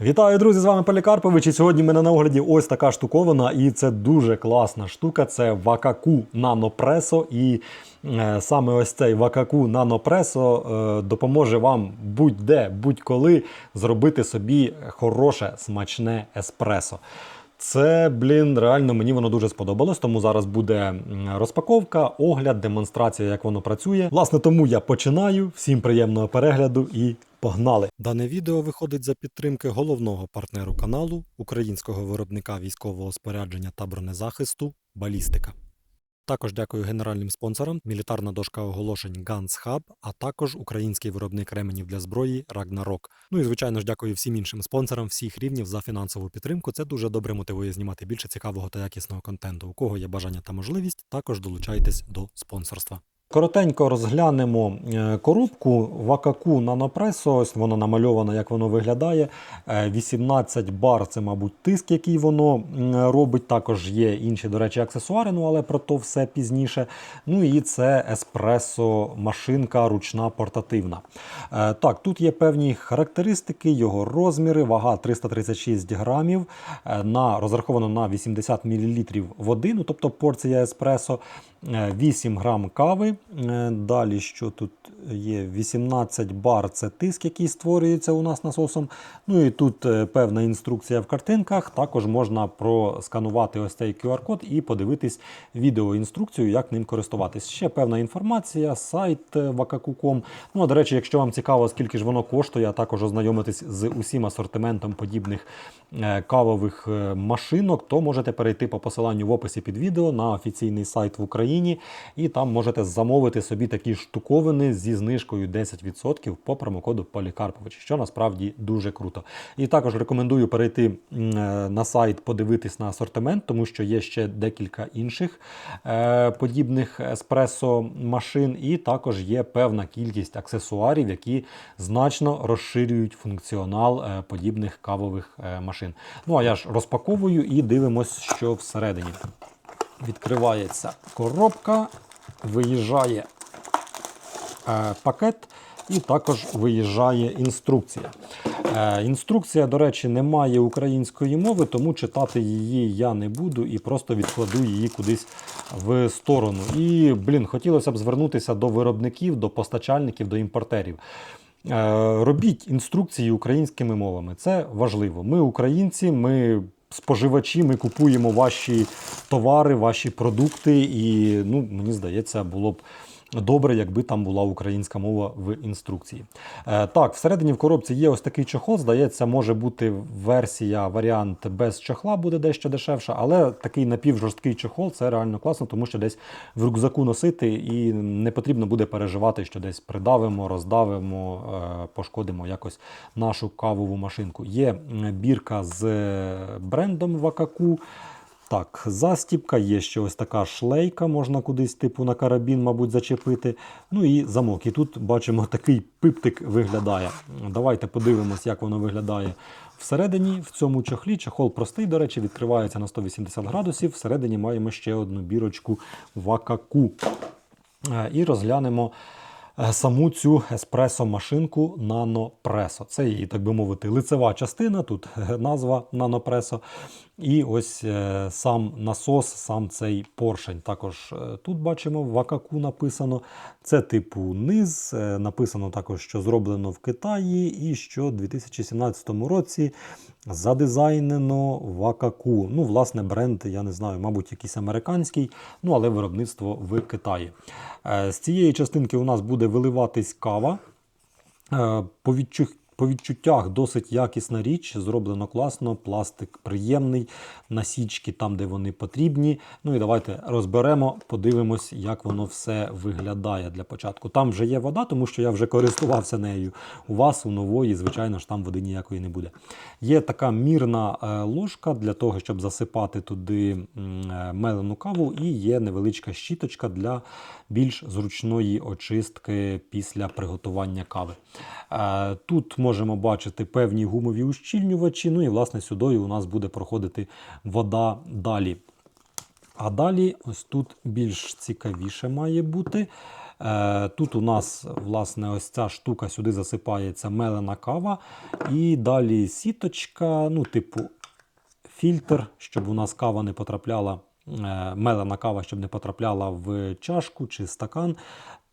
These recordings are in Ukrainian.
Вітаю, друзі! З вами Полікарпович. І сьогодні в мене на огляді ось така штуковина, і це дуже класна штука. Це Вакаку Нанопресо. І е, саме ось цей Вакаку Нанопресо е, допоможе вам будь-де, будь-коли зробити собі хороше, смачне еспресо. Це, блін, реально мені воно дуже сподобалось, тому зараз буде розпаковка, огляд, демонстрація, як воно працює. Власне, тому я починаю. Всім приємного перегляду і погнали! Дане відео виходить за підтримки головного партнеру каналу, українського виробника військового спорядження та бронезахисту Балістика. Також дякую генеральним спонсорам, мілітарна дошка оголошень Guns Hub, а також український виробник ременів для зброї Ragnarok. Ну і звичайно ж дякую всім іншим спонсорам всіх рівнів за фінансову підтримку. Це дуже добре мотивує знімати більше цікавого та якісного контенту. У кого є бажання та можливість, також долучайтесь до спонсорства. Коротенько розглянемо е, коробку Вакаку Нанопресо. Ось воно намальовано, як воно виглядає. Е, 18 бар це, мабуть, тиск, який воно робить. Також є інші, до речі, аксесуари, ну але про то все пізніше. Ну і це еспресо машинка ручна портативна. Е, Так, тут є певні характеристики, його розміри, вага 336 грамів, е, на, розраховано на 80 мл води, ну тобто порція еспресо. Е, 8 грам кави. Е, Далі, що тут є? 18 бар це тиск, який створюється у нас насосом. Ну і тут е, певна інструкція в картинках. Також можна просканувати ось цей QR-код і подивитись відеоінструкцію, як ним користуватись. Ще певна інформація, сайт е, Ну, а до речі, якщо вам цікаво, скільки ж воно коштує, а також ознайомитись з усім асортиментом подібних е, кавових е, машинок, то можете перейти по посиланню в описі під відео на офіційний сайт в Україні, і там можете замовити собі такі штуковини зі знижкою 10% по промокоду Полікарпович, що насправді дуже круто. І також рекомендую перейти е, на сайт, подивитись на асортимент, тому що є ще декілька інших е, подібних еспресо машин, і також є певна кількість аксесуарів, які значно розширюють функціонал е, подібних кавових машин. Ну а я ж розпаковую і дивимось, що всередині. Відкривається коробка, виїжджає е, пакет і також виїжджає інструкція. Е, Інструкція, до речі, не має української мови, тому читати її я не буду і просто відкладу її кудись в сторону. І, блін, хотілося б звернутися до виробників, до постачальників, до імпортерів. Е, Робіть інструкції українськими мовами. Це важливо. Ми українці, ми споживачі, ми купуємо ваші товари, ваші продукти, і ну, мені здається, було б. Добре, якби там була українська мова в інструкції. Е, так, всередині в коробці є ось такий чохол. Здається, може бути версія, варіант без чохла буде дещо дешевше, але такий напівжорсткий чохол це реально класно, тому що десь в рюкзаку носити і не потрібно буде переживати, що десь придавимо, роздавимо, е, пошкодимо якось нашу кавову машинку. Є бірка з брендом Вакаку. Так, застіпка, є ще ось така шлейка, можна кудись типу на карабін, мабуть, зачепити. Ну і замок. І тут бачимо, такий пиптик виглядає. Давайте подивимось, як воно виглядає всередині. В цьому чохлі. Чохол простий, до речі, відкривається на 180 градусів. Всередині маємо ще одну бірочку вакаку. Е, І розглянемо е, саму цю еспресо-машинку Нанопресо. Це її, так би мовити, лицева частина, тут е, назва Нанопресо. І ось е, сам насос, сам цей поршень. Також е, тут бачимо в Вакаку написано. Це типу низ. Е, Написано також, що зроблено в Китаї, і що в 2017 році задизайнено Вакаку. Ну, власне, бренд, я не знаю, мабуть, якийсь американський, ну але виробництво в Китаї. З цієї частинки у нас буде виливатись кава. По, відчух... по відчуттях досить якісна річ, зроблено класно, пластик приємний, насічки там, де вони потрібні. Ну і давайте розберемо, подивимось, як воно все виглядає для початку. Там вже є вода, тому що я вже користувався нею. У вас, у нової, звичайно ж, там води ніякої не буде. Є така мірна е, ложка для того, щоб засипати туди е, мелену каву, і є невеличка щіточка для більш зручної очистки після приготування кави. Е, Тут можемо бачити певні гумові ущільнювачі, ну і власне сюди у нас буде проходити вода далі. А далі, ось тут більш цікавіше має бути. Е, Тут у нас власне ось ця штука сюди засипається мелена кава. І далі сіточка, ну, типу, фільтр, щоб у нас кава не потрапляла, е, мелена кава, щоб не потрапляла в чашку чи стакан.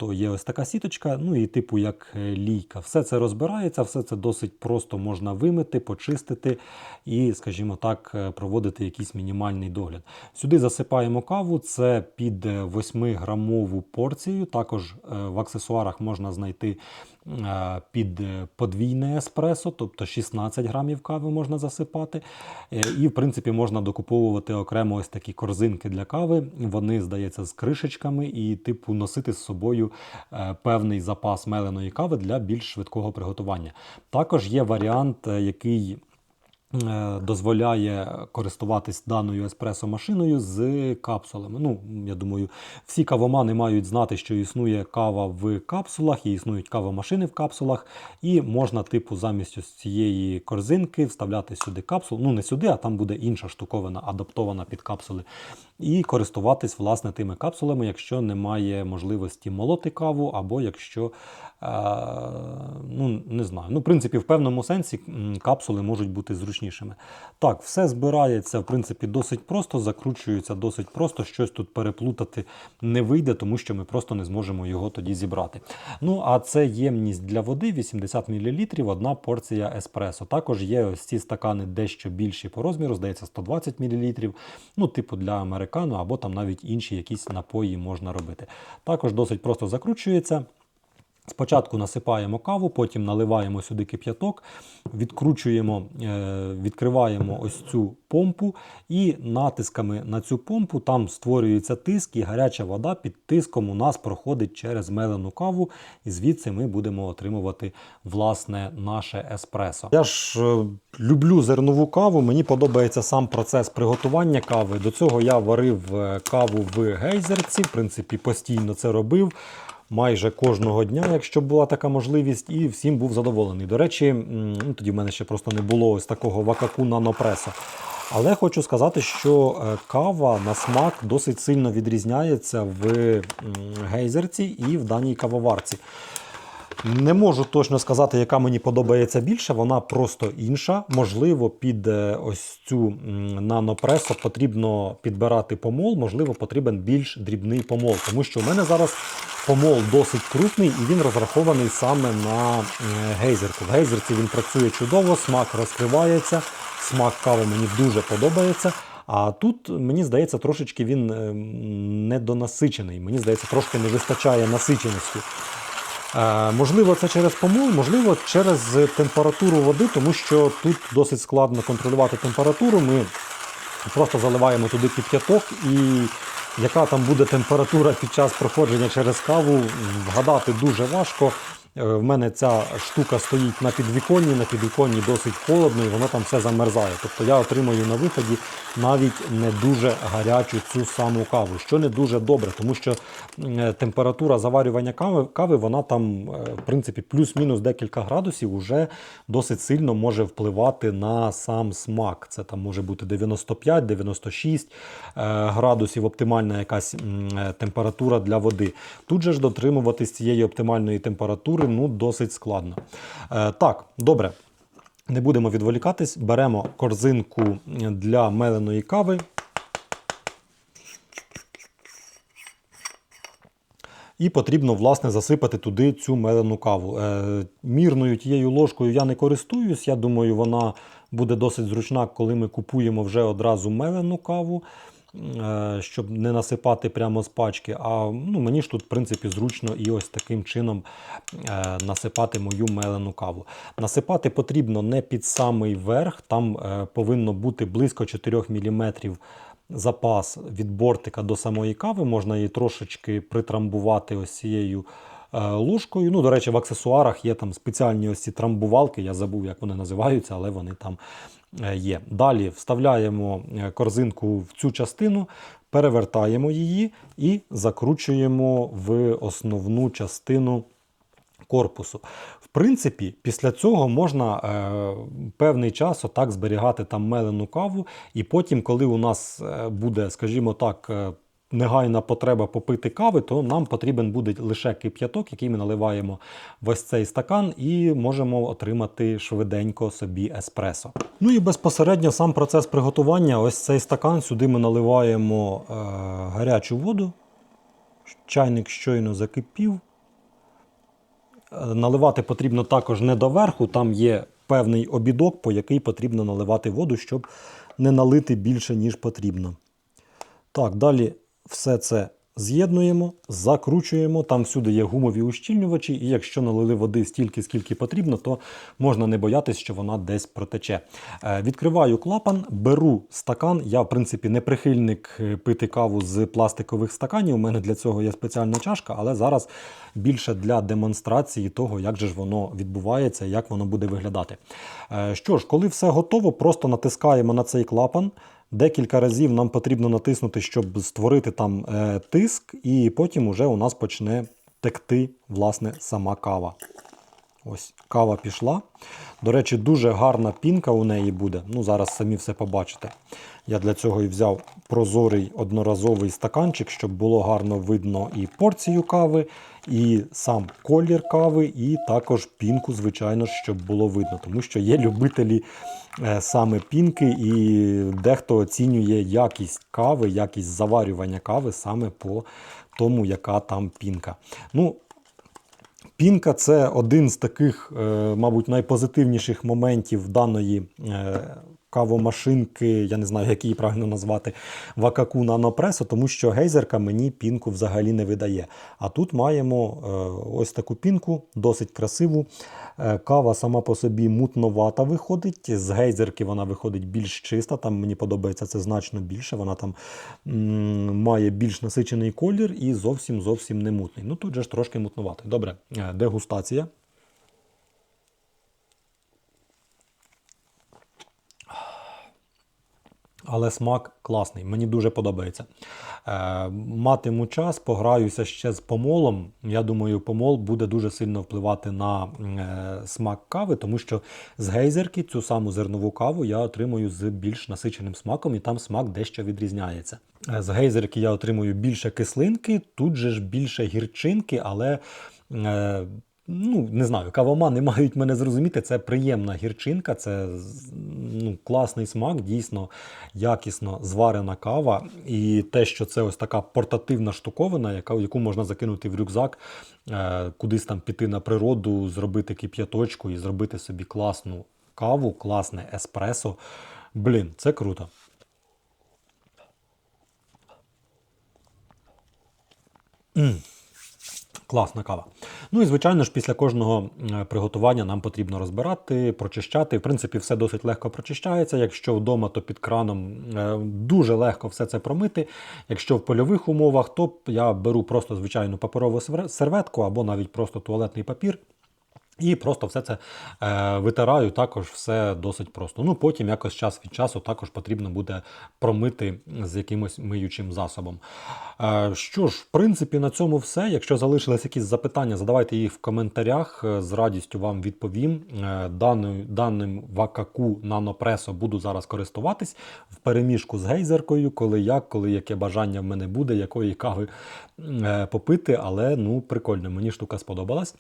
То є ось така сіточка, ну і типу як е, лійка. Все це розбирається, все це досить просто можна вимити, почистити і, скажімо так, е, проводити якийсь мінімальний догляд. Сюди засипаємо каву, це під 8-грамову порцію. Також е, в аксесуарах можна знайти е, під е, подвійне еспресо, тобто 16 грамів кави можна засипати. Е, І, в принципі, можна докуповувати окремо ось такі корзинки для кави. Вони, здається, з кришечками і, типу, носити з собою е, певний запас меленої кави для більш швидкого приготування. Також є варіант, е, який е, дозволяє користуватись даною еспресо-машиною з капсулами. Ну, я думаю, всі кавомани мають знати, що існує кава в капсулах, і існують кавомашини в капсулах, і можна, типу, замість ось цієї корзинки вставляти сюди капсулу. Ну, не сюди, а там буде інша штуковина, адаптована під капсули. І користуватись власне тими капсулами, якщо немає можливості молоти каву, або якщо е, ну не знаю. Ну, в принципі, в певному сенсі капсули можуть бути зручнішими. Так, все збирається в принципі досить просто, закручується досить просто. Щось тут переплутати не вийде, тому що ми просто не зможемо його тоді зібрати. Ну а це ємність для води 80 мл, одна порція еспресо. Також є ось ці стакани дещо більші по розміру, здається, 120 мл. Ну, типу для американо, або там навіть інші якісь напої можна робити. Також досить просто закручується. Спочатку насипаємо каву, потім наливаємо сюди кип'яток, відкручуємо, е, відкриваємо ось цю помпу, і натисками на цю помпу там створюється тиск, і гаряча вода під тиском у нас проходить через мелену каву, і звідси ми будемо отримувати власне наше еспресо. Я ж е, люблю зернову каву, мені подобається сам процес приготування кави. До цього я варив е, каву в гейзерці, в принципі, постійно це робив майже кожного дня, якщо була така можливість, і всім був задоволений. До речі, ну, тоді в мене ще просто не було ось такого вакаку нанопреса. Але хочу сказати, що е, кава на смак досить сильно відрізняється в гейзерці і в даній кавоварці. Не можу точно сказати, яка мені подобається більше, вона просто інша. Можливо, під е, ось цю м, нанопресо потрібно підбирати помол, можливо, потрібен більш дрібний помол. Тому що у мене зараз помол досить крупний і він розрахований саме на е, гейзерку. В гейзерці він працює чудово, смак розкривається, смак кави мені дуже подобається. А тут, мені здається, трошечки він е, недонасичений. Мені здається, трошки не вистачає насиченості. Можливо, це через помил, можливо, через температуру води, тому що тут досить складно контролювати температуру. Ми просто заливаємо туди кип'яток, і яка там буде температура під час проходження через каву, вгадати дуже важко. Е, В мене ця штука стоїть на підвіконні, на підвіконні досить холодно і воно там все замерзає. Тобто я отримую на виході навіть не дуже гарячу цю саму каву, що не дуже добре, тому що е, температура заварювання кави, кави вона там, е, в принципі, плюс-мінус декілька градусів уже досить сильно може впливати на сам смак. Це там може бути 95-96 е, градусів оптимальна якась температура для води. Тут же ж дотримуватись цієї оптимальної температури ну, досить складно. Е, Так, добре. Не будемо відволікатись, беремо корзинку для меленої кави. І потрібно, власне, засипати туди цю мелену каву. Е, мірною тією ложкою я не користуюсь. Я думаю, вона буде досить зручна, коли ми купуємо вже одразу мелену каву, щоб не насипати прямо з пачки. А ну, мені ж тут, в принципі, зручно і ось таким чином е, насипати мою мелену каву. Насипати потрібно не під самий верх, там е, повинно бути близько 4 мм запас від бортика до самої кави. Можна її трошечки притрамбувати ось цією е, ложкою. Ну, до речі, в аксесуарах є там спеціальні ось ці трамбувалки, я забув, як вони називаються, але вони там е, є. Далі вставляємо е, корзинку в цю частину, перевертаємо її і закручуємо в основну частину корпусу. В принципі, після цього можна е, певний час отак зберігати там мелену каву, і потім, коли у нас е, буде, скажімо так, е, негайна потреба попити кави, то нам потрібен буде лише кип'яток, який ми наливаємо в ось цей стакан, і можемо отримати швиденько собі еспресо. Ну і безпосередньо сам процес приготування. Ось цей стакан. Сюди ми наливаємо е, гарячу воду. Чайник щойно закипів. Е, Наливати потрібно також не доверху, там є певний обідок, по який потрібно наливати воду, щоб не налити більше, ніж потрібно. Так, далі все це з'єднуємо, закручуємо. Там всюди є гумові ущільнювачі, і якщо налили води стільки, скільки потрібно, то можна не боятися, що вона десь протече. Е, Відкриваю клапан, беру стакан. Я, в принципі, не прихильник е, пити каву з пластикових стаканів. У мене для цього є спеціальна чашка, але зараз більше для демонстрації того, як же ж воно відбувається, як воно буде виглядати. Е, Що ж, коли все готово, просто натискаємо на цей клапан. Декілька разів нам потрібно натиснути, щоб створити там е, тиск, і потім уже у нас почне текти власне сама кава. Ось кава пішла. До речі, дуже гарна пінка у неї буде. Ну, зараз самі все побачите. Я для цього і взяв прозорий одноразовий стаканчик, щоб було гарно видно і порцію кави, і сам колір кави, і також пінку, звичайно, щоб було видно. Тому що є любителі е, саме пінки, і дехто оцінює якість кави, якість заварювання кави саме по тому, яка там пінка. Ну, Пінка це один з таких, е, мабуть, найпозитивніших моментів даної е, кавомашинки, я не знаю, як її правильно назвати, Вакаку Нанопресо, тому що гейзерка мені пінку взагалі не видає. А тут маємо е, ось таку пінку, досить красиву. Е, Кава сама по собі мутновата виходить. З гейзерки вона виходить більш чиста. Там мені подобається це значно більше. Вона там має більш насичений колір і зовсім зовсім не мутний. Ну тут же ж трошки мутнуватий. Добре, е, дегустація. Але смак класний, мені дуже подобається. Е, матиму час, пограюся ще з помолом. Я думаю, помол буде дуже сильно впливати на е, смак кави, тому що з гейзерки цю саму зернову каву я отримую з більш насиченим смаком, і там смак дещо відрізняється. Е, з гейзерки я отримую більше кислинки, тут же ж більше гірчинки, але. Е, Ну, не знаю, кавомани мають мене зрозуміти. Це приємна гірчинка, це ну, класний смак, дійсно якісно зварена кава. І те, що це ось така портативна штуковина, яка, яку можна закинути в рюкзак, е, кудись там піти на природу, зробити кип'яточку і зробити собі класну каву, класне еспресо. Блін, це круто. М. Класна кава. Ну і звичайно ж, після кожного е, приготування нам потрібно розбирати, прочищати. В принципі, все досить легко прочищається. Якщо вдома, то під краном е, дуже легко все це промити. Якщо в польових умовах, то я беру просто звичайну паперову серветку або навіть просто туалетний папір. І просто все це е, витираю, також все досить просто. Ну потім якось час від часу також потрібно буде промити з якимось миючим засобом. Е, що ж, в принципі, на цьому все. Якщо залишились якісь запитання, задавайте їх в коментарях. Е, З радістю вам відповім. Е, даною, даним вакаку нанопресо буду зараз користуватись в переміжку з гейзеркою, коли як, коли яке бажання в мене буде, якої кави е, попити. Але ну прикольно, мені штука сподобалась.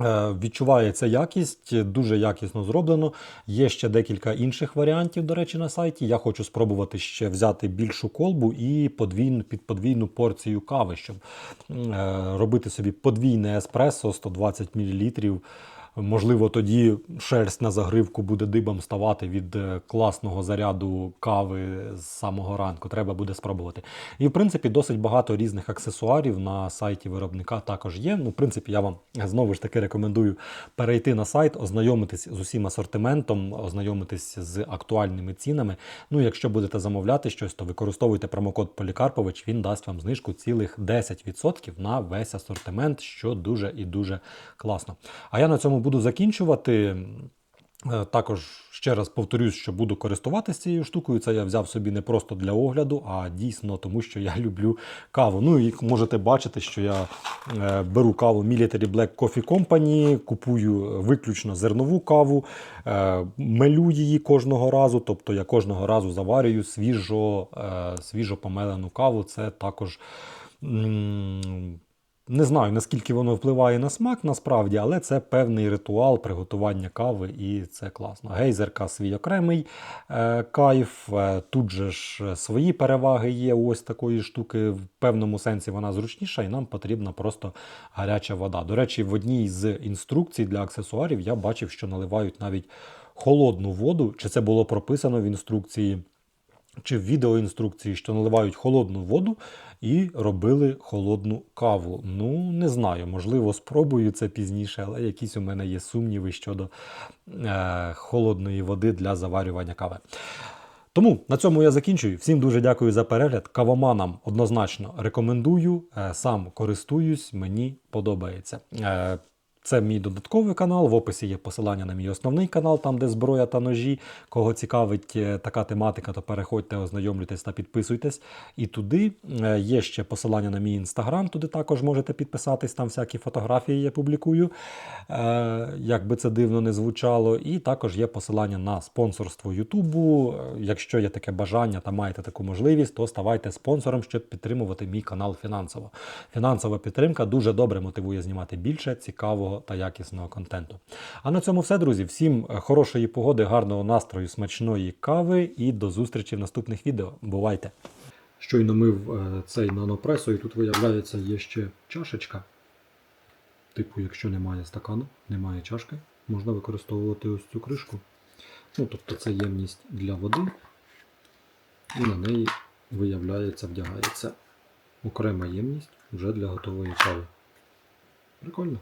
Е, Відчувається якість, дуже якісно зроблено. Є ще декілька інших варіантів, до речі, на сайті. Я хочу спробувати ще взяти більшу колбу і подвійну, під подвійну порцію кави, щоб е, робити собі подвійне еспресо 120 мл. Можливо, тоді шерсть на загривку буде дибом ставати від е, класного заряду кави з самого ранку. Треба буде спробувати. І в принципі досить багато різних аксесуарів на сайті виробника також є. Ну, в принципі, я вам знову ж таки рекомендую перейти на сайт, ознайомитись з усім асортиментом, ознайомитись з актуальними цінами. Ну, якщо будете замовляти щось, то використовуйте промокод Полікарпович. Він дасть вам знижку цілих 10% на весь асортимент, що дуже і дуже класно. А я на цьому буду закінчувати. Е, Також ще раз повторюсь, що буду користуватися цією штукою. Це я взяв собі не просто для огляду, а дійсно тому, що я люблю каву. Ну і можете бачити, що я е, беру каву Military Black Coffee Company, купую виключно зернову каву, е, мелю її кожного разу. Тобто я кожного разу заварюю свіжо, е, свіжо помелену каву. Це також. Не знаю, наскільки воно впливає на смак насправді, але це певний ритуал приготування кави, і це класно. Гейзерка свій окремий е, кайф. Е, тут же ж свої переваги є. Ось такої штуки. В певному сенсі вона зручніша, і нам потрібна просто гаряча вода. До речі, в одній з інструкцій для аксесуарів я бачив, що наливають навіть холодну воду. Чи це було прописано в інструкції? Чи в відеоінструкції, що наливають холодну воду і робили холодну каву. Ну, не знаю, можливо, спробую це пізніше, але якісь у мене є сумніви щодо е, холодної води для заварювання кави. Тому на цьому я закінчую. Всім дуже дякую за перегляд. Кавоманам однозначно рекомендую. Е, Сам користуюсь, мені подобається. Це мій додатковий канал. В описі є посилання на мій основний канал, там де зброя та ножі. Кого цікавить е, така тематика, то переходьте, ознайомлюйтесь та підписуйтесь. І туди е, є ще посилання на мій інстаграм. Туди також можете підписатись. Там всякі фотографії я публікую, е, як би це дивно не звучало. І також є посилання на спонсорство Ютубу. Якщо є таке бажання та маєте таку можливість, то ставайте спонсором, щоб підтримувати мій канал фінансово. Фінансова підтримка дуже добре мотивує знімати більше цікавого та якісного контенту. А на цьому все, друзі. Всім е, хорошої погоди, гарного настрою, смачної кави і до зустрічі в наступних відео. Бувайте! Щойно мив е, цей нанопресо, і тут виявляється є ще чашечка. Типу, якщо немає стакану, немає чашки, можна використовувати ось цю кришку. Ну, тобто це ємність для води, і на неї виявляється, вдягається окрема ємність вже для готової кави. Прикольно.